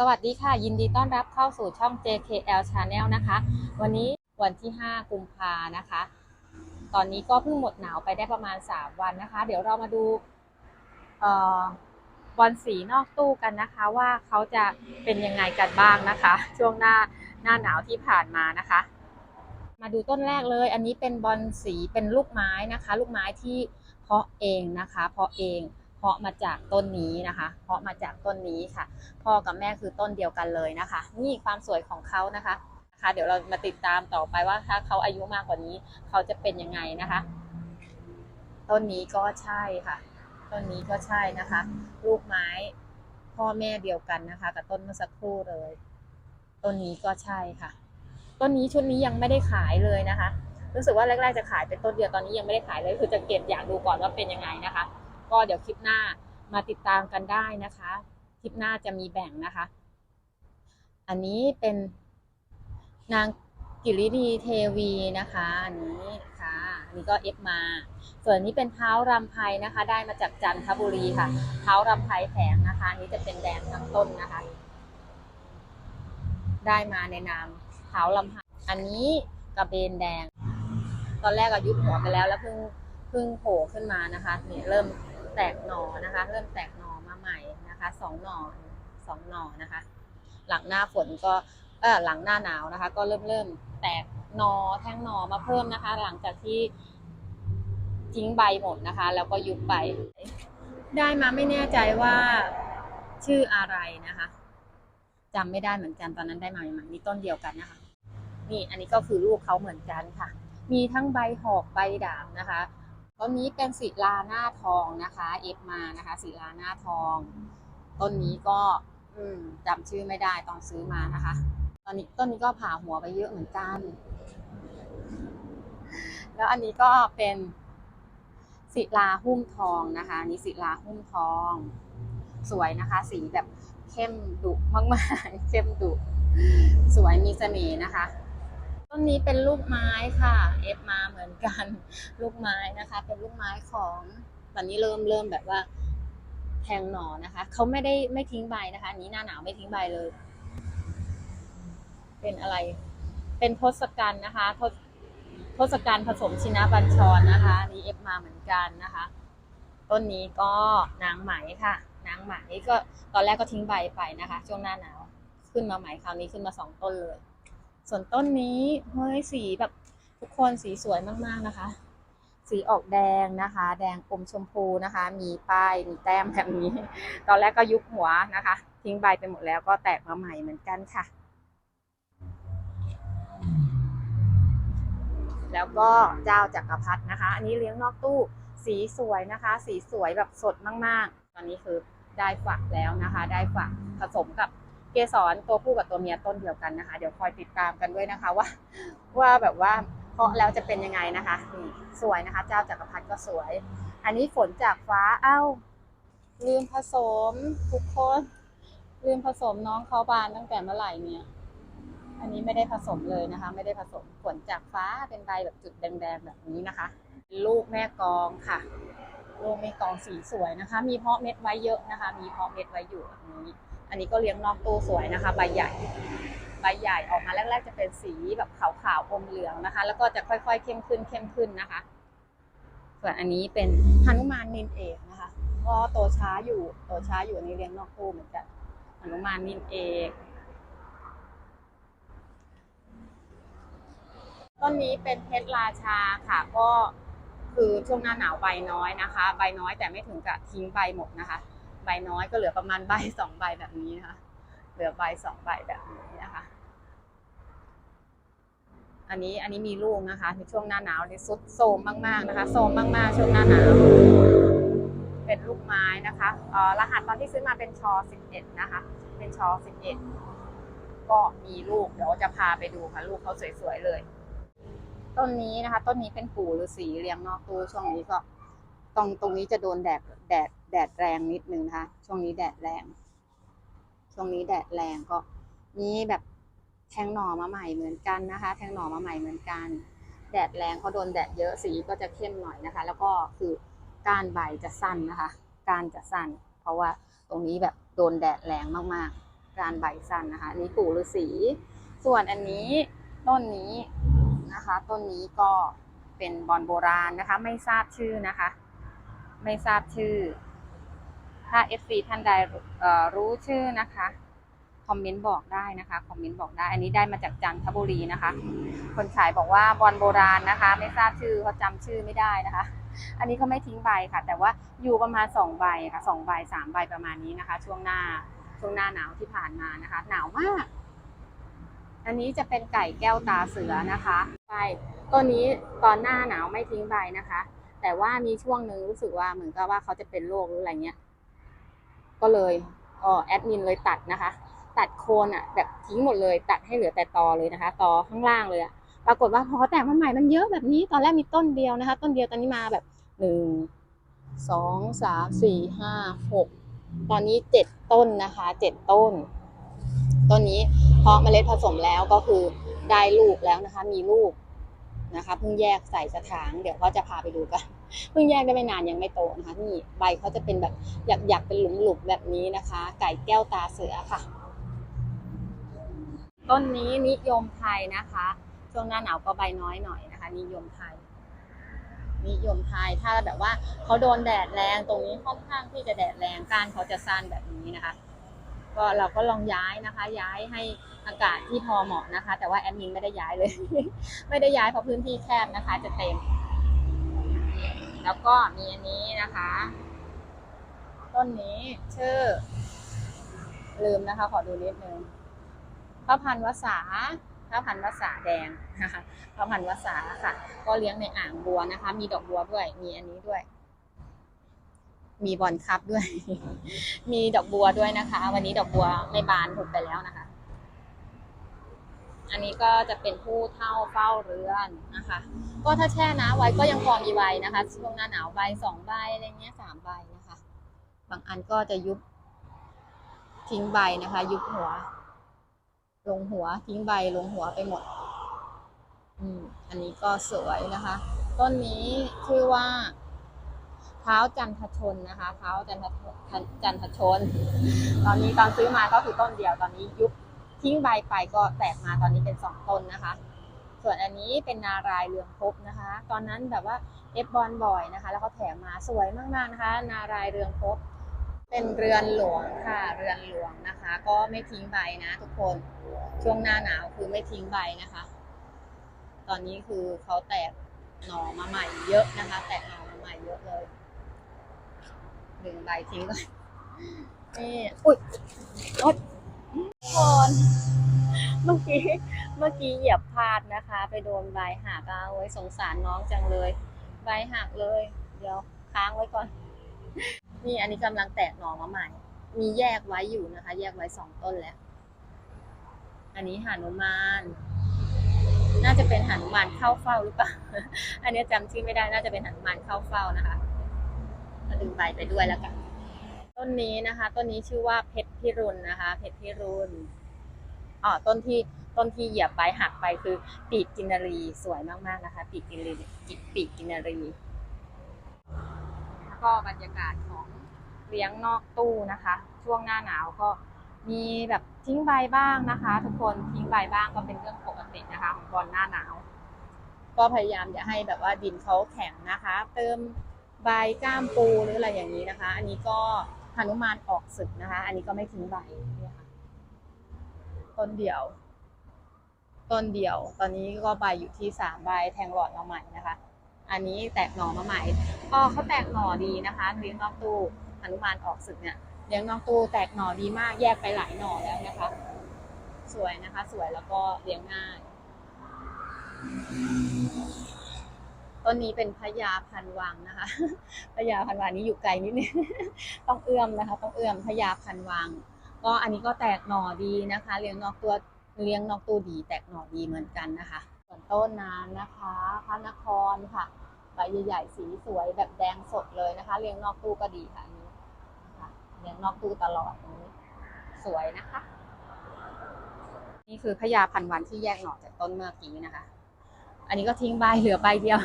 สวัสดีค่ะ ยินดีต้อนรับเข้าสู่ช่อง JKL Channel นะคะ วันนี้วันที่ 5 กุมภานะคะ ตอนนี้ก็เพิ่งหมดหนาวไปได้ประมาณ 3 วันนะคะ เดี๋ยวเรามาดูบอลสีนอกตู้กันนะคะว่าเขาจะเป็นยังไงกันบ้างนะคะ ช่วงหน้าหน้าหนาวที่ผ่านมานะคะ มาดูต้นแรกเลย อันนี้เป็นบอลสีเป็นลูกไม้นะคะ ลูกไม้ที่เพาะเองนะคะ เพาะเอง เพาะมาจากต้นนี้นะคะ เพาะมาจากต้นนี้ค่ะ พ่อกับแม่คือต้นเดียวกันเลยนะคะ นี่ความสวยของเขานะคะนะคะเดี๋ยวเรามาติดตามต่อไปว่าถ้าเขาอายุมากกว่านี้ เขาจะเป็นยังไงนะคะ ต้นนี้ก็ใช่ค่ะ ต้นนี้ก็ใช่นะคะ ลูกไม้พ่อแม่เดียวกันนะคะ กับต้นเมื่อสักครู่เลย ต้นนี้ก็ใช่ค่ะ ต้นนี้ชุดนี้ยังไม่ได้ขายเลยนะคะ รู้สึกว่าแรกๆจะขายเป็นต้นเดียวตอนนี้ยังไม่ได้ขายเลยคือจะเก็บอยากดูก่อนว่าเป็นยังไงนะคะ ก็เดี๋ยวคลิปหน้ามาติดตามกันได้นะคะ คลิปหน้าจะมีแบ่งนะคะ อันนี้เป็นนางกิรินีเทวีนะคะ อันนี้ค่ะอันนี้ก็เอฟมา ส่วนนี้เป็นเท้ารำไพนะคะ ได้มาจากจันทบุรีค่ะ เท้ารำไพแผงนะคะอันนี้จะเป็นแดงทั้งต้นนะคะ ได้มาในนามเท้าลำไพอันนี้กระเบนแดง ตอนแรกอายุหัวไปแล้วแล้วเพิ่งเพิ่งโผล่ขึ้นมานะคะนี่เริ่ม แตกหน่อนะคะ เริ่มแตกหน่อมาใหม่นะคะสองหน่อสองหน่อนะคะ หลังหน้าฝนก็เออหลังหน้าหนาวนะคะ ก็เริ่มเริ่มแตกหนอแท่งหนอมาเพิ่มนะคะ หลังจากที่ทิ้งใบหมดนะคะ แล้วก็ยุบใบได้มาไม่แน่ใจว่าชื่ออะไรนะคะจำไม่ได้เหมือนกันตอนนั้นได้มาใหม่ๆนี่ต้นเดียวกันนะคะ นี่อันนี้ก็คือลูกเขาเหมือนกันค่ะ มีทั้งใบหอกใบด่างนะคะ ต้นนี้เป็นศิลาหน้าทองนะคะ เอฟมานะคะศิลาหน้าทอง ต้นนี้ก็อืมจำชื่อไม่ได้ตอนซื้อมานะคะ ตอนนี้ต้นนี้ก็ผ่าหัวไปเยอะเหมือนกัน แล้วอันนี้ก็เป็นศิลาหุ้มทองนะคะนนี่ศิลาหุ้มทอง สวยนะคะ สีแบบเข้มดุมากๆ เข้มดุ สวยมีเสน่ห์นะคะ ต้นนี้เป็นลูกไม้ค่ะ เอฟมาเหมือนกัน ลูกไม้นะคะ เป็นลูกไม้ของ ตอนนี้เริ่มเริ่มแบบว่าแทงหนอนะคะ เขาไม่ได้ไม่ทิ้งใบนะคะอันนี้หน้าหนาวไม่ทิ้งใบเลย เป็นอะไร เป็นทศกัณฐ์นะคะทศทศกัณฐ์ผสมชินะบัญชรนะคะนนี้เอฟมาเหมือนกันนะคะ ต้นนี้ก็นางไหมค่ะ นางไหมก็ตอนแรกก็ทิ้งใบไปนะคะ ช่วงหน้าหนาว ขึ้นมาใหม่คราวนี้ขึ้นมาสองต้นเลย ส่วนต้นนี้เฮ้ยสีแบบทุกคนสีสวยมากๆนะคะ สีออกแดงนะคะ แดงอมชมพูนะคะ มีป้ายมีแต้มแบบนี้ ตอนแรกก็ยุบหัวนะคะ ทิ้งใบไปหมดแล้วก็แตกมาใหม่เหมือนกันค่ะ แล้วก็เจ้าจักรพรรดินะคะ อันนี้เลี้ยงนอกตู้สีสวยนะคะ สีสวยแบบสดมากๆ ตอนนี้คือได้ฝักแล้วนะคะ ได้ฝักผสมกับ เกสรตัวผู้กับตัวเมียต้นเดียวกันนะคะ เดี๋ยวคอยติดตามกันด้วยนะคะว่า ว่าแบบว่าเพาะแล้วจะเป็นยังไงนะคะนี่สวยนะคะ เจ้าจักรพรรดิก็สวย อันนี้ฝนจากฟ้าเอ้า ลืมผสมทุกคนลืมผสมน้องเขาบานตั้งแต่เมื่อไหร่เนี่ย อันนี้ไม่ได้ผสมเลยนะคะ ไม่ได้ผสมฝนจากฟ้าเป็นใบแบบจุดแดงๆแบบนี้นะคะ ลูกแม่กองค่ะลูกแม่กองสีสวยนะคะ มีเพาะเม็ดไว้เยอะนะคะ มีเพาะเม็ดไว้อยู่แบบนี้ อันนี้ก็เลี้ยงนอกตู้สวยนะคะ ใบใหญ่ ใบใหญ่ออกมาแรก ๆ จะเป็นสีแบบขาวๆอมเหลืองนะคะ แล้วก็จะค่อยๆเข้มขึ้นเข้มขึ้นนะคะ ส่วนอันนี้เป็นฮนุมานนินเอกนะคะก็โตช้าอยู่โตช้าอยู่อันนี้เลี้ยงนอกตู้เหมือนกันฮนุมานนินเอกต้นนี้เป็นเพชรราชาค่ะ ก็คือช่วงหน้าหนาวใบน้อยนะคะ ใบน้อยแต่ไม่ถึงกับทิ้งใบหมดนะคะ ใบน้อยก็เหลือประมาณใบสองใบแบบนี้นะคะ เหลือใบสองใบแบบนี้นะคะ อันนี้อันนี้มีลูกนะคะในช่วงหน้าหนาวนี่สุดโซมมากๆนะคะโซมมากๆ ช่วงหน้าหนาว เป็นลูกไม้นะคะเอ่อรหัสตอนที่ซื้อมาเป็นชอ11นะคะ เป็นชอ11ก็มีลูกเดี๋ยวจะพาไปดูค่ะ ลูกเขาสวยๆเลย ต้นนี้นะคะ ต้นนี้เป็นปู่ฤาษีเลี้ยงนอกตู้ช่วงนี้ก็ตรงตรงนี้จะโดนแดดแดด แดดแรงนิดนึงนะคะ ช่วงนี้แดดแรง ช่วงนี้แดดแรงก็มีแบบแทงหน่อมาใหม่เหมือนกันนะคะ แทงหน่อมาใหม่เหมือนกัน แดดแรงเขาโดนแดดเยอะสีก็จะเข้มหน่อยนะคะ แล้วก็คือก้านใบจะสั้นนะคะ ก้านจะสั้น เพราะว่าตรงนี้แบบโดนแดดแรงมากๆการใบสั้นนะคะนนี้ปู่ฤาษีส่วนอันนี้ต้นนี้นะคะ ต้นนี้ก็เป็นบอนโบราณนะคะ ไม่ทราบชื่อนะคะ ไม่ทราบชื่อ ถ้า FC ท่านใดรู้ชื่อนะคะคอมเมนต์บอกได้นะคะคอมเมนต์บอกได้ อันนี้ได้มาจากจันทบุรีนะคะ คนขายบอกว่าบอลโบราณนะคะ ไม่ทราบชื่อเขาจำชื่อไม่ได้นะคะ อันนี้เขาไม่ทิ้งใบค่ะ แต่ว่าอยู่ประมาณสองใบค่ะสองใบสามใบประมาณนี้นะคะ ช่วงหน้าช่วงหน้าหนาวที่ผ่านมานะคะ หนาวมาก อันนี้จะเป็นไก่แก้วตาเสือนะคะใบต้นนี้ตอนหน้าหนาวไม่ทิ้งใบนะคะ แต่ว่ามีช่วงหนึ่งรู้สึกว่าเหมือนกับว่าเขาจะเป็นโรคหรืออะไรเงี้ย ก็เลยอ๋อแอดมินเลยตัดนะคะ ตัดโคนอะแบบทิ้งหมดเลย ตัดให้เหลือแต่ตอเลยนะคะ ตอข้างล่างเลยอะปรากฏว่าพอเขาแตกมาใหม่มันเยอะแบบนี้ ตอนแรกมีต้นเดียวนะคะ ต้นเดียวตอนนี้มาแบบหนึ่งสองสามสี่ห้าหกตอนนี้เจ็ดต้นนะคะเจ็ดต้น ต้นนี้เพาะเมล็ดผสมแล้วก็คือได้ลูกแล้วนะคะ มีลูกนะคะเพิ่งแยกใส่กระถาง เดี๋ยวเขาจะพาไปดูกัน เพิ่งแยกได้ไม่นานยังไม่โตนะคะนี่ใบเขาจะเป็นแบบหยักๆเป็นหลุมๆแบบนี้นะคะ ไก่แก้วตาเสือค่ะ ต้นนี้นิยมไทยนะคะช่วงหน้าหนาวก็ใบน้อยหน่อยนะคะ นิยมไทย นิยมไทยถ้าแบบว่าเขาโดนแดดแรงตรงนี้ค่อนข้างที่จะแดดแรงก้านเขาจะสั้นแบบนี้นะคะก็เราก็ลองย้ายนะคะ ย้ายให้อากาศที่พอเหมาะนะคะ แต่ว่าแอดมินไม่ได้ย้ายเลย ไม่ได้ย้ายเพราะพื้นที่แคบนะคะ จะเต็ม แล้วก็มีอันนี้นะคะ ต้นนี้ชื่อ ลืมนะคะ ขอดูนิดนึงพระพันวสาพระพันวสาแดงนะคะพระพันวสาค่ะ ก็เลี้ยงในอ่างบัวนะคะ มีดอกบัวด้วย มีอันนี้ด้วย มีบอลคัพด้วย มีดอกบัวด้วยนะคะ วันนี้ดอกบัวไม่บานถูกไปแล้วนะคะ อันนี้ก็จะเป็นผู้เท่าเฝ้าเรือนนะคะ ก็ถ้าแช่น้ำไว้ก็ยังพอมีใบนะคะช่วงหน้าหนาวใบสองใบอะไรเงี้ยสามใบนะคะ บางอันก็จะยุบทิ้งใบนะคะ ยุบหัว ลงหัวทิ้งใบลงหัวไปหมด อืม อันนี้ก็สวยนะคะ ต้นนี้ชื่อว่าเท้าจันทชนนะคะเท้าจันทจันทชน ตอนนี้ตอนซื้อมาก็คือต้นเดียวตอนนี้ยุบ ทิ้งใบไปก็แตกมาตอนนี้เป็นสองต้นนะคะ ส่วนอันนี้เป็นนารายเรืองภพนะคะ ตอนนั้นแบบว่าเอฟบอลบ่อยนะคะ แล้วเขาแถมมาสวยมากๆนะคะ นารายเรืองภพเป็นเรือนหลวงค่ะเรือนหลวงนะคะ ก็ไม่ทิ้งใบนะทุกคนช่วงหน้าหนาวคือไม่ทิ้งใบนะคะ ตอนนี้คือเขาแตกหน่อมาใหม่เยอะนะคะ แตกหน่อมาใหม่เยอะเลยดึงใบทิ้งก่อนนี่อุ้ยโอ๊ย คนเมื่อกี้เมื่อกี้เหยียบพลาดนะคะ ไปโดนใบหักเอาไว้สงสารน้องจังเลยใบหักเลย เดี๋ยวค้างไว้ก่อน นี่อันนี้กำลังแตกหน่อมาใหม่ มีแยกไว้อยู่นะคะ แยกไว้สองต้นแล้ว อันนี้หานุมานน่าจะเป็นหานุมานเข้าเฝ้าหรือเปล่า อันนี้จำชื่อไม่ได้น่าจะเป็นหานุมานเข้าเฝ้านะคะก็ดึงใบไปด้วยแล้วกัน ต้นนี้นะคะ ต้นนี้ชื่อว่าเพชรพิรุณนะคะ เพชรพิรุณอ๋อต้นที่ต้นที่เหยียบใบหักไปคือ ปีกกินนารีสวยมากๆนะคะ ปีกกินนารีปีกกินนารีแล้วก็บรรยากาศของเลี้ยงนอกตู้นะคะ ช่วงหน้าหนาวก็มีแบบทิ้งใบบ้างนะคะ ทุกคนทิ้งใบบ้างก็เป็นเรื่องปกตินะคะของบอลหน้าหนาว ก็พยายามอย่าให้แบบว่าดินเขาแข็งนะคะ เติมใบก้ามปูหรืออะไรอย่างนี้นะคะ อันนี้ก็ หนุมานออกศึกนะคะ อันนี้ก็ไม่ทิ้งใบเนี่ยค่ะต้นเดียว ต้นเดียว ตอนนี้ก็ใบอยู่ที่สามใบแทงหลอดมาใหม่นะคะ อันนี้แตกหน่อมาใหม่ก็เขาแตกหน่อดีนะคะเลี้ยงนอกตู้หนุมานออกศึกเนี่ยเลี้ยงนอกตู้แตกหน่อดีมากแยกไปหลายหน่อแล้วนะคะ สวยนะคะ สวยแล้วก็เลี้ยงง่าย ต้นนี้เป็นพญาพันวังนะคะพญาพันวังนี้อยู่ไกลนิดนึงต้องเอื้อมนะคะ ต้องเอื้อมพญาพันวัง ก็อันนี้ก็แตกหน่อดีนะคะ เลี้ยงนอกตัวเลี้ยงนอกตู้ดี แตกหน่อดีเหมือนกันนะคะ ส่วนต้นน้ำนะคะพระนครค่ะใบใหญ่ๆสีสวยแบบแดงสดเลยนะคะ เลี้ยงนอกตู้ก็ดีค่ะอันนี้เลี้ยงนอกตู้ตลอดนนี้ สวยนะคะ นี่คือพญาพันวันที่แยกหน่อจากต้นเมื่อกี้นะคะ อันนี้ก็ทิ้งใบเหลือใบเดียว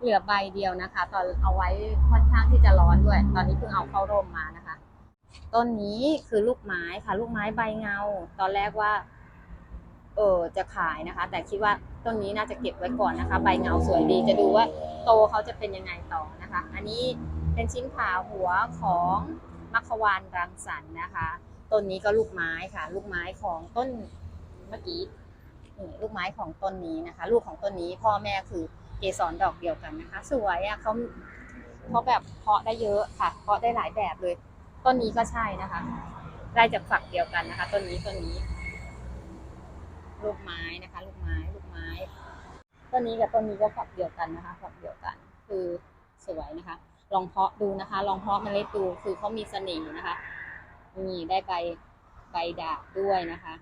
เหลือใบเดียวนะคะ ตอนเอาไว้ค่อนข้างที่จะร้อนด้วย ตอนนี้เพิ่งเอาเข้าร่มมานะคะ ต้นนี้คือลูกไม้ค่ะ ลูกไม้ใบเงา ตอนแรกว่า เออจะขายนะคะ แต่คิดว่าต้นนี้น่าจะเก็บไว้ก่อนนะคะ ใบเงาสวยดีจะดูว่าโตเขาจะเป็นยังไงต่อนะคะ อันนี้เป็นชิ้นขาหัวของมัคควานรังสรรค์นะคะ ต้นนี้ก็ลูกไม้ค่ะ ลูกไม้ของต้นเมื่อกี้ นี่ลูกไม้ของต้นนี้นะคะ ลูกของต้นนี้พ่อแม่คือเกสรดอกเดียวกันนะคะ สวยอะเขาเขาแบบเพาะได้เยอะค่ะ เพาะได้หลายแบบเลย ต้นนี้ก็ใช่นะคะได้จากฝักเดียวกันนะคะ ต้นนี้ต้นนี้ ลูกไม้นะคะ ลูกไม้ลูกไม้ ต้นนี้กับต้นนี้ก็ฝักเดียวกันนะคะ ฝักเดียวกัน คือสวยนะคะ ลองเพาะดูนะคะ ลองเพาะเมล็ดดูคือเขามีเสน่ห์นะคะนี่ได้ใบใบดาบด้วยนะคะ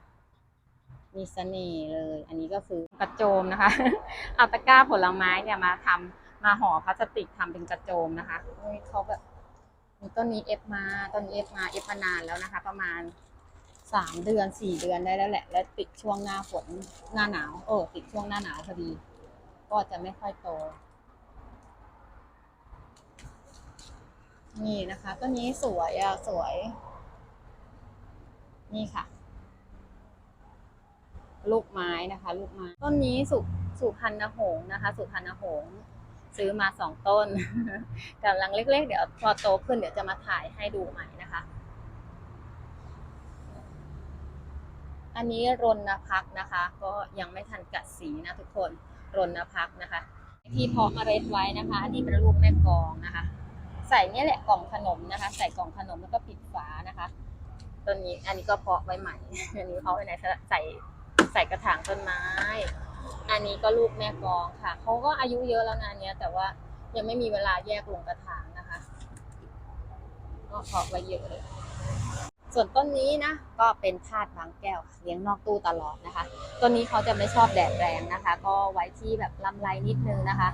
มีเสน่ห์เลย อันนี้ก็คือกระโจมนะคะ เอาตะกร้าผลไม้เนี่ยมาทำมาห่อพลาสติกทำเป็นกระโจมนะคะเขาแบบมีต้นนี้เอฟมาต้นนี้เอฟมาเอฟมานานแล้วนะคะ ประมาณสามเดือนสี่เดือนได้แล้วแหละ แล้วติดช่วงหน้าฝนหน้าหนาวเออติดช่วงหน้าหนาวพอดี ก็จะไม่ค่อยโต นี่นะคะต้นนี้สวยอะสวย นี่ค่ะ ลูกไม้นะคะ ลูกไม้ ต้นนี้สุสุพรรณหงนะคะ สุพรรณหงซื้อมาสองต้นกำลังเล็ก ๆ เดี๋ยวพอโตขึ้นเดี๋ยวจะมาถ่ายให้ดูใหม่นะคะ อันนี้รณพักนะคะ ก็ยังไม่ทันกัดสีนะทุกคนรณพักนะคะ ที่เพาะเมล็ดไว้นะคะ อันนี้เป็นลูกแม่กองนะคะ ใส่เนี่ยแหละกล่องขนมนะคะ ใส่กล่องขนมแล้วก็ปิดฝานะคะต้นนี้อันนี้ก็เพาะไว้ใหม่ อันนี้เพาะไว้ไหนใส่ ใส่กระถางต้นไม้ อันนี้ก็ลูกแม่กองค่ะเขาก็อายุเยอะแล้วนะเนี้ย แต่ว่ายังไม่มีเวลาแยกลงกระถางนะคะ ก็เพาะไว้เยอะเลย ส่วนต้นนี้นะ ก็เป็นธาตุบางแก้วเลี้ยงนอกตู้ตลอดนะคะต้นนี้เขาจะไม่ชอบแดดแรงนะคะ ก็ไว้ที่แบบลำไรนิดนึงนะคะ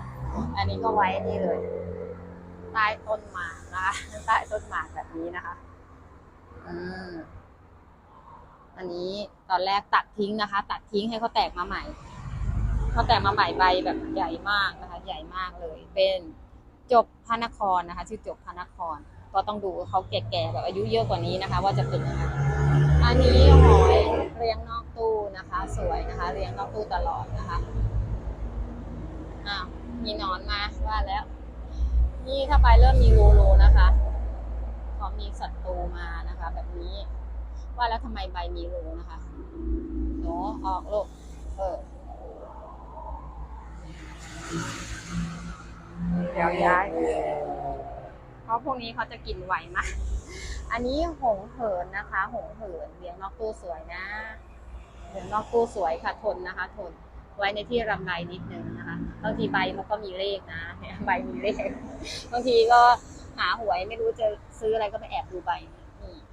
อันนี้ก็ไว้นี่เลยใต้ต้นหมากนะคะใต้ต้นหมากแบบนี้นะคะ อืม อันนี้ตอนแรกตัดทิ้งนะคะ ตัดทิ้งให้เขาแตกมาใหม่เขาแตกมาใหม่ใบแบบใหญ่มากนะคะ ใหญ่มากเลย เป็นจบพระนครนะคะ ชื่อจบพระนคร ก็ต้องดูเขาแก่ๆแบบอายุเยอะกว่านี้นะคะ ว่าจะเป็นยังไงอันนี้หอยเรียงนอกตู้นะคะ สวยนะคะ เรียงนอกตู้ตลอดนะคะอ้าวมีนอนมาว่าแล้ว นี่ถ้าไปเริ่มมีรูรูนะคะเขามีศัตรูมานะคะ แบบนี้ ว่าแล้วทำไมใบมีรูนะคะโนออกลูกเออเดี๋ยวย้าย เพราะพวกนี้เขาจะกินไหวมากอันนี้หงเหินนะคะ หงเหินเลี้ยงนอกตู้สวยนะเลี้ยงนอกตู้สวยค่ะทนนะคะ ทน ไว้ในที่รำไรนิดนึงนะคะบางทีใบมันก็มีเลขนะใบมีเลขบางทีก็หาหวยไม่รู้จะซื้ออะไรก็ไปแอบดูใบ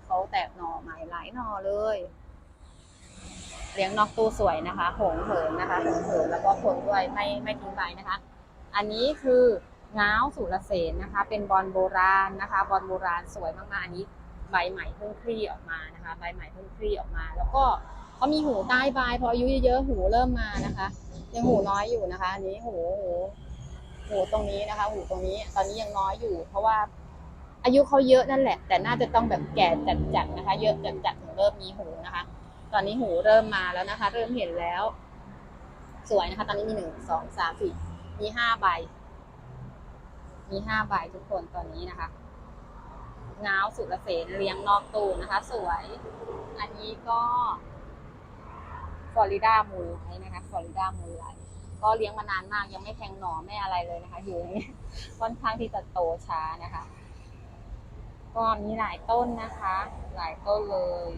เขาแตกหน่อใหม่หลายหน่อเลย เลี้ยงนอกตู้สวยนะคะหงเหินนะคะหงเหินแล้วก็ทนด้วยไม่ไม่ทิ้งใบนะคะ อันนี้คือง้าวสุรเสนนะคะ เป็นบอลโบราณนะคะ บอลโบราณสวยมากๆอันนี้ใบใหม่เพิ่งคลี่ออกมานะคะ ใบใหม่เพิ่งคลี่ออกมา แล้วก็เขามีหูใต้ใบพออายุเยอะๆหูเริ่มมานะคะ ยังหูน้อยอยู่นะคะ อันนี้หูหูหูตรงนี้นะคะ หูตรงนี้ ตอนนี้ยังน้อยอยู่ เพราะว่า อายุเขาเยอะนั่นแหละ แต่น่าจะต้องแบบแก่จัดๆนะคะ เยอะจัดๆถึงเริ่มมีหูนะคะ ตอนนี้หูเริ่มมาแล้วนะคะ เริ่มเห็นแล้ว สวยนะคะ ตอนนี้มีหนึ่งสองสามสี่มีห้าใบ มีห้าใบทุกคนตอนนี้นะคะง้าวสุรเสนเลี้ยงนอกตู้นะคะ สวย อันนี้ก็ฟลอริดามูลไลท์นะคะฟลอริดามูลไลท์ก็เลี้ยงมานานมากยังไม่แทงหน่อไม่อะไรเลยนะคะ อยู่นี้ค่อนข้างที่จะโตช้านะคะ ก็มีหลายต้นนะคะ หลายต้นเลย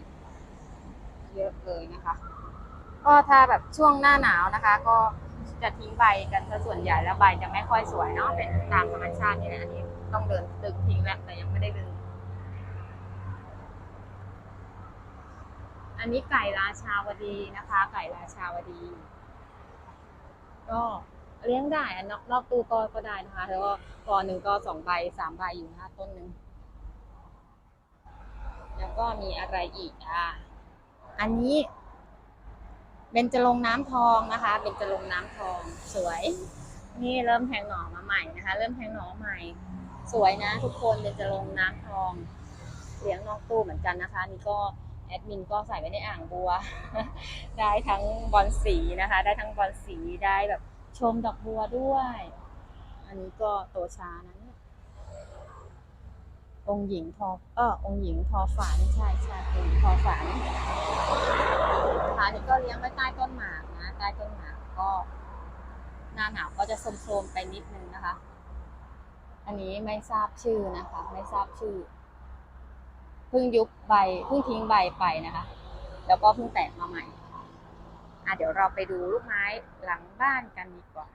เยอะเลยนะคะ ก็ถ้าแบบช่วงหน้าหนาวนะคะ ก็จะทิ้งใบกันซะส่วนใหญ่แล้วใบจะไม่ค่อยสวยเนาะเป็นตามธรรมชาตินี่แหละอันนี้ต้องเดินดึงทิ้งแล้วแต่ยังไม่ได้ดึง อันนี้ไก่ราชาวดีนะคะ ไก่ราชาวดี ก็เลี้ยงได้อะนอกนอกตู้ก็ก็ได้นะคะแล้วก็กอหนึ่งก็สองใบสามใบอยู่นะคะต้นหนึ่ง แล้วก็มีอะไรอีกอะอันนี้เบญจรงน้ำทองนะคะเบญจรงน้ำทองสวย นี่เริ่มแทงหน่อมาใหม่นะคะ เริ่มแทงหน่อใหม่ สวยนะ ทุกคนเบญจรงน้ำทองเลี้ยงนอกตู้เหมือนกันนะคะ นี่ก็แอดมินก็ใส่ไว้ในอ่างบัว ได้ทั้งบอลสีนะคะ ได้ทั้งบอลสีได้แบบชมดอกบัวด้วย อันนี้ก็โตช้านะ องค์หญิงทอเออองค์หญิงทอฝันใช่ใช่องค์หญิงทอฝันนะคะนนี้ก็เลี้ยงไว้ใต้ต้นหมากนะ ใต้ต้นหมากก็หน้าหนาวก็จะโทรมๆไปนิดนึงนะคะ อันนี้ไม่ทราบชื่อนะคะ ไม่ทราบชื่อเพิ่งยุบใบเพิ่งทิ้งใบไปนะคะ แล้วก็เพิ่งแตกมาใหม่อะเดี๋ยวเราไปดูลูกไม้หลังบ้านกันดีกว่า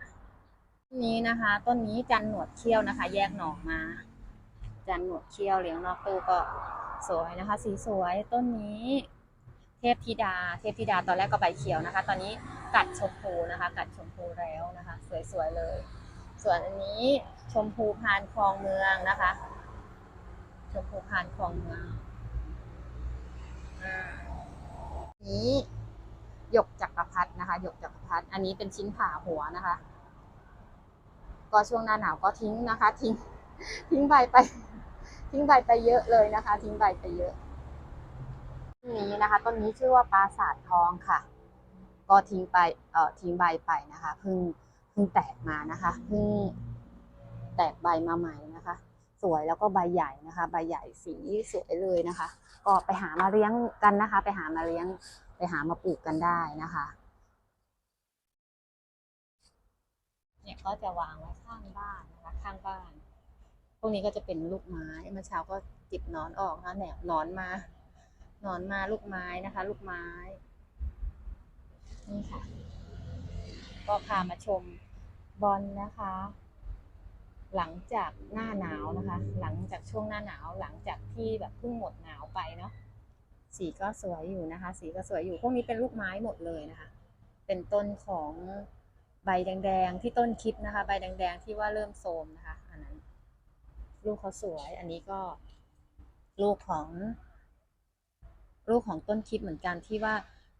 ต้นนี้นะคะ ต้นนี้จันหนวดเขี้ยวนะคะ แยกหน่อมา จันหนวดเขี้ยวเหลี้ยงนอกตู้ก็สวยนะคะ สีสวยต้นนี้ เทพธิดา เทพธิดาตอนแรกก็ใบเขียวนะคะ ตอนนี้กัดชมพูนะคะ กัดชมพูแล้วนะคะ สวยๆเลย ส่วนอันนี้ชมพูพานคลองเมืองนะคะ ชมพูพานคลองเมืองอนี้หยกจักรพรรดินะคะหยกจักรพรรดิอันนี้เป็นชิ้นผ่าหัวนะคะ ก็ช่วงหน้าหนาวก็ทิ้งนะคะ ทิ้ง ทิ้งใบไป ทิ้งใบไปเยอะเลยนะคะ ทิ้งใบไปเยอะต้นนี้นะคะ ต้นนี้ชื่อว่าปราสาททองค่ะ ก็ทิ้งไปเอ่อทิ้งใบไปนะคะเพิ่งเพิ่งแตกมานะคะเพิ่งแตกใบมาใหม่นะคะ สวยแล้วก็ใบใหญ่นะคะ ใบใหญ่สีสวยเลยนะคะ ก็ไปหามาเลี้ยงกันนะคะ ไปหามาเลี้ยงไปหามาปลูกกันได้นะคะเนี่ยก็จะวางไว้ข้างบ้านนะคะ ข้างบ้าน วกนี้ก็จะเป็นลูกไม้เมื่อเช้าก็จิบนอนออกนะเนี่ยหนอนมานอนมาลูกไม้นะคะ ลูกไม้ นี่ค่ะ ก็พามาชมบอลนะคะ หลังจากหน้าหนาวนะคะ หลังจากช่วงหน้าหนาวหลังจากที่แบบเพิ่งหมดหนาวไปเนาะสีก็สวยอยู่นะคะ สีก็สวยอยู่พวกนี้เป็นลูกไม้หมดเลยนะคะ เป็นต้นของใบแดงๆที่ต้นคิดนะคะ ใบแดงๆที่ว่าเริ่มโทรมนะคะ ลูกเขาสวย อันนี้ก็ ลูกของ ลูกของต้นคิดเหมือนกันที่ว่า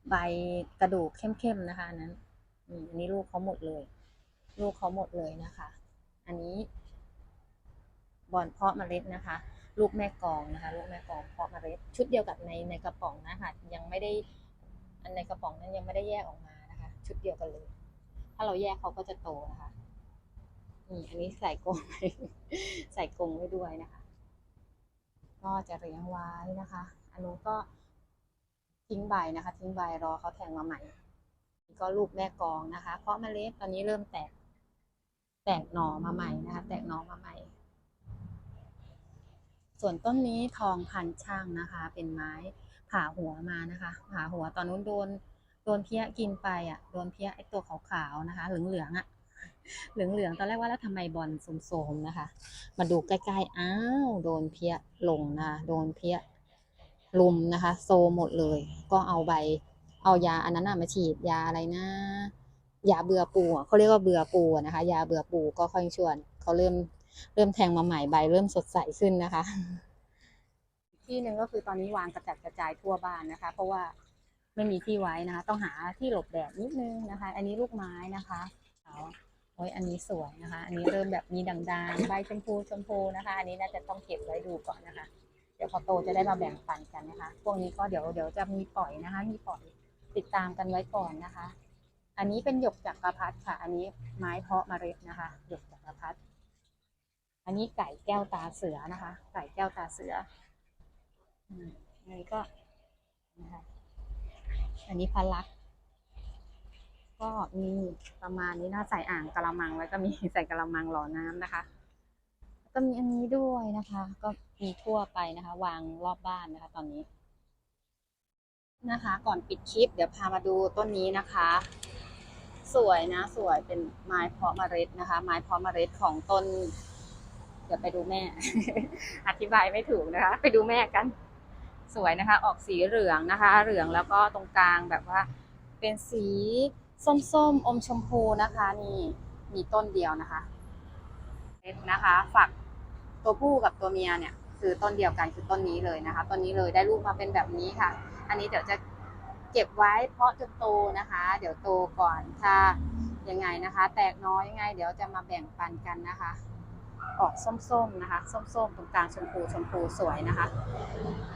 ใบกระดูกเข้มๆนะคะนั้นอันนี้ลูกเขาหมดเลย ลูกเขาหมดเลยนะคะ อันนี้บอนเพาะเมล็ดนะคะ ลูกแม่กองนะคะ ลูกแม่กองเพาะเมล็ด ชุดเดียวกับในในกระป๋องนะคะ ยังไม่ได้ อันในกระป๋องนั้นยังไม่ได้แยกออกมานะคะ ชุดเดียวกันเลย ถ้าเราแยกเขาก็จะโตนะคะ อันนี้ใส่กรงใส่กรงไว้ด้วยนะคะ ก็จะเลี้ยงไว้นะคะ อันนู้นก็ทิ้งใบนะคะ ทิ้งใบรอเขาแทงมาใหม่ก็ลูกแม่กองนะคะ เพาะเมล็ดตอนนี้เริ่มแตก แตกหน่อมาใหม่นะคะ แตกหน่อมาใหม่ ส่วนต้นนี้ทองพันช่างนะคะ เป็นไม้ผ่าหัวมานะคะ ผ่าหัวตอนนู้นโดนโดนเพี้ยกินไปอะ โดนเพี้ยไอตัวขาวๆนะคะ เหลืองๆอะ เหลืองๆ ตอนแรกว่าแล้วทำไมบอลโสมๆนะคะ มาดูใกล้ๆ อ้าว โดนเพี้ยลงนะ โดนเพี้ยลุมนะคะ โซมหมดเลย ก็เอาใบ เอายาอันนั้นมาฉีดยาอะไรนะ ยาเบื่อปูเขาเรียกว่าเบื่อปูนะคะ ยาเบื่อปูก็ค่อยชวน เขาเริ่มเริ่มแทงมาใหม่ใบ เริ่มสดใสขึ้นนะคะอีกที่หนึ่งก็คือตอนนี้วางกระจัดกระจายทั่วบ้านนะคะ เพราะว่าไม่มีที่ไว้นะคะ ต้องหาที่หลบแดดนิดนึงนะคะ อันนี้ลูกไม้นะคะ โอ้ยอันนี้สวยนะคะ อันนี้เริ่มแบบมีด่างๆ ใบชมพูชมพูนะคะ อันนี้น่าจะต้องเก็บไว้ดูก่อนนะคะ เดี๋ยวพอโตจะได้มาแบ่งปันกันนะคะ พวกนี้ก็เดี๋ยวเดี๋ยวจะมีปล่อยนะคะ มีปล่อยติดตามกันไว้ก่อนนะคะ อันนี้เป็นหยกจักรพรรดิค่ะ อันนี้ไม้เพาะเมล็ดนะคะ หยกจักรพรรดิ อันนี้ไก่แก้วตาเสือนะคะ ไก่แก้วตาเสืออืมอันนี้ก็นะคะ อันนี้พลักษ ก็มีประมาณนี้นะใส่อ่างกะละมังแล้วก็มีใส่กะละมังหล่อน้ำนะคะ ก็มีอันนี้ด้วยนะคะ ก็มีทั่วไปนะคะ วางรอบบ้านนะคะ ตอนนี้ นะคะ ก่อนปิดคลิป เดี๋ยวพามาดูต้นนี้นะคะ สวยนะ สวยเป็นไม้เพาะเมล็ดนะคะ ไม้เพาะเมล็ดของต้น เดี๋ยวไปดูแม่ อธิบายไม่ถูกนะคะ ไปดูแม่กัน สวยนะคะ ออกสีเหลืองนะคะ เหลืองแล้วก็ตรงกลางแบบว่า เป็นสี ส้มๆ อมชมพูนะคะนี่มีต้นเดียวนะคะเม็ดนะคะ ฝักตัวผู้กับตัวเมียเนี่ย คือต้นเดียวกันคือต้นนี้เลยนะคะต้นนี้เลยได้ลูกมาเป็นแบบนี้ค่ะ อันนี้เดี๋ยวจะเก็บไว้เพาะจนโตนะคะ เดี๋ยวโตก่อนถ้ายังไงนะคะ แตกน้อยยังไง เดี๋ยวจะมาแบ่งปันกันนะคะ ออกส้มๆนะคะ ส้มๆตรงกลางชมพูชมพูสวยนะคะ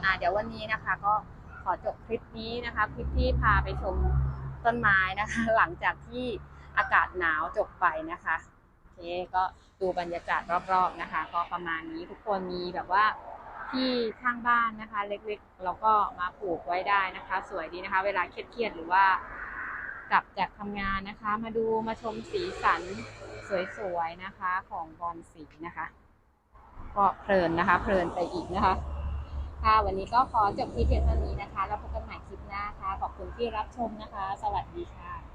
อ่าเดี๋ยววันนี้นะคะ ก็ขอจบคลิปนี้นะคะคลิปที่พาไปชม ต้นไม้นะคะ หลังจากที่อากาศหนาวจบไปนะคะโอเคก็ดูบรรยากาศรอบๆนะคะ ก็ประมาณนี้ทุกคนมีแบบว่าที่ข้างบ้านนะคะ เล็กๆเราก็มาปลูกไว้ได้นะคะ สวยดีนะคะ เวลาเครียดๆหรือว่ากลับจากทำงานนะคะ มาดูมาชมสีสันสวยๆนะคะของบอลสีนะคะ ก็เพลินนะคะ เพลินไปอีกนะคะ ค่ะ วันนี้ก็ขอจบคลิปเพียงเท่านี้นะคะ แล้วพบกันใหม่คลิปหน้าค่ะ ขอบคุณที่รับชมนะคะ สวัสดีค่ะ